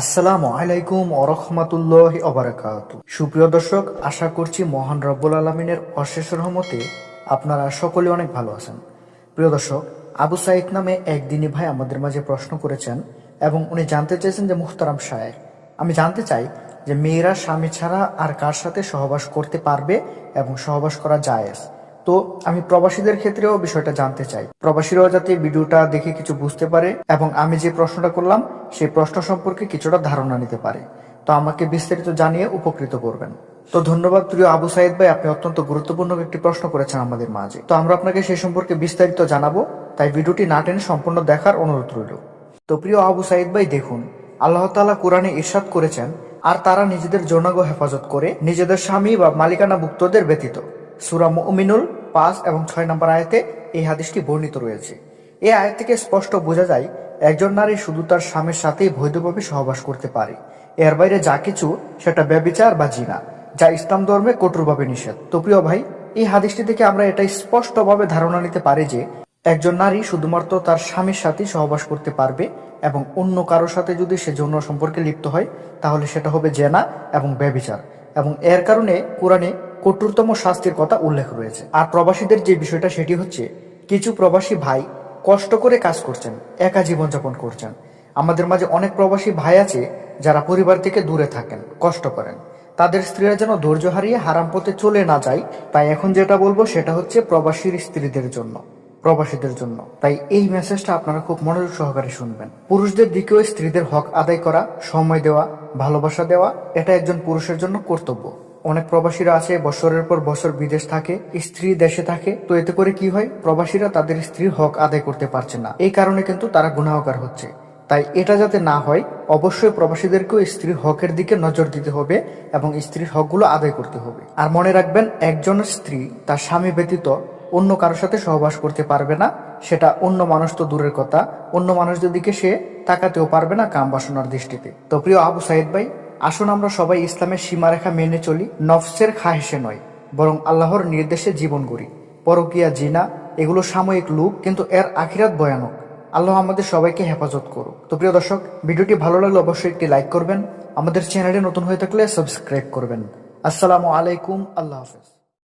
আসসালামু আলাইকুম ওরহমাতুল্লাহ অবরাকাত সুপ্রিয় দর্শক, আশা করছি মহান রব্বুল আলমিনের অশেষ রহমতে আপনারা সকলে অনেক ভালো আছেন। প্রিয় দর্শক, আবু সাইদ নামে একদিনই ভাই আমাদের মাঝে প্রশ্ন করেছেন এবং উনি জানতে চেয়েছেন যে মুখতারাম শায়ের। আমি জানতে চাই যে মেয়েরা স্বামী ছাড়া আর কার সাথে সহবাস করতে পারবে এবং সহবাস করা জায়েজ? তো আমি প্রবাসীদের ক্ষেত্রেও বিষয়টা জানতে চাই। প্রবাসীরাও যাতে ভিডিওটা দেখে কিছু বুঝতে পারে এবং আমি যে প্রশ্নটা করলাম, সেই প্রশ্ন সম্পর্কে কিছুটা ধারণা নিতে পারে। তো আমাকে বিস্তারিত জানিয়ে উপকৃত করবেন। তো ধন্যবাদ প্রিয় আবু সাইদ ভাই, আপনি অত্যন্ত গুরুত্বপূর্ণ একটি প্রশ্ন করেছেন আমাদের মাঝে। তো আমরা আপনাকে সেই সম্পর্কে বিস্তারিত জানাব, তাই ভিডিওটি না টেনে সম্পূর্ণ দেখার অনুরোধ রইল। তো প্রিয় আবু সাইদ ভাই, দেখুন, আল্লাহ তাআলা কোরআনে ইরশাদ করেছেন, আর তারা নিজেদের যৌনাঙ্গ হেফাজত করে নিজেদের স্বামী বা মালিকানা ভুক্তদের ব্যতীত। সুরা মুমিনুল পাঁচ এবং ছয় নম্বর আয়াতে এই হাদিসটি বর্ণিত রয়েছে। এই আয়াত থেকে স্পষ্ট বোঝা যায়, একজন নারী শুধু তার স্বামীর সাথেই বৈধভাবে সহবাস করতে পারে। এর বাইরে যা কিছু, সেটা ব্যবিচার বা জিনা, যা ইসলাম ধর্মে কঠোরভাবে নিষেধ। তো প্রিয় ভাই, এই হাদিসটি থেকে আমরা এটাই স্পষ্টভাবে ধারণা নিতে পারি যে, একজন নারী শুধুমাত্র তার স্বামীর সাথেই সহবাস করতে পারবে এবং অন্য কারোর সাথে যদি সে যৌন সম্পর্কে লিপ্ত হয়, তাহলে সেটা হবে জেনা এবং ব্যবিচার। এবং এর কারণে কোরআনে কঠোরতম শাস্তির কথা উল্লেখ রয়েছে। আর প্রবাসীদের যে বিষয়টা, সেটি হচ্ছে, কিছু প্রবাসী ভাই কষ্ট করে কাজ করছেন, একা জীবনযাপন করছেন। আমাদের মাঝে অনেক প্রবাসী ভাই আছে, যারা পরিবার থেকে দূরে থাকেন, কষ্ট করেন। তাদের স্ত্রীরা যেন ধৈর্য হারিয়ে হারাম পথে চলে না যায়, তাই এখন যেটা বলব, সেটা হচ্ছে প্রবাসীর স্ত্রীদের জন্য, প্রবাসীদের জন্য। তাই এই মেসেজটা আপনারা খুব মনোযোগ সহকারে শুনবেন। পুরুষদের দিকেও স্ত্রীদের হক আদায় করা, সময় দেওয়া, ভালোবাসা দেওয়া, এটা একজন পুরুষের জন্য কর্তব্য। অনেক প্রবাসীরা আছে বছরের পর বছর বিদেশ থাকে, স্ত্রী দেশে থাকে। তো এতে করে কি হয়? প্রবাসীরা তাদের স্ত্রীর হক আদায় করতে পারছে না। এই কারণে কিন্তু তারা গুণাহকার হচ্ছে। তাই এটা যাতে না হয়, অবশ্যই প্রবাসীদেরকেও স্ত্রীর হকের দিকে নজর দিতে হবে এবং স্ত্রীর হকগুলো আদায় করতে হবে। আর মনে রাখবেন, একজন স্ত্রী তার স্বামী ব্যতীত অন্য কারোর সাথে সহবাস করতে পারবে না। সেটা অন্য মানুষ তো দূরের কথা। অন্য মানুষদের দিকে সে তাকাতেও পারবে না কাম বাসনার দৃষ্টিতে। তো প্রিয় আবু সাইদ ভাই আসুন আমরা সবাই ইসলামের সীমারেখা মেনে চলি, নফসের খাহেসে নয়, বরং আল্লাহর নির্দেশে জীবন করি পরকিয়া, জিনা, এগুলো সাময়িক লুক কিন্তু এর আখিরাত ভয়ানক। আল্লাহ আমাদের সবাইকে হেফাজত করুক। তো প্রিয় দর্শক, ভিডিওটি ভালো লাগলে অবশ্যই একটি লাইক করবেন। আমাদের চ্যানেলে নতুন হয়ে থাকলে সাবস্ক্রাইব করবেন। আসসালামু আলাইকুম, আল্লাহ হাফেজ।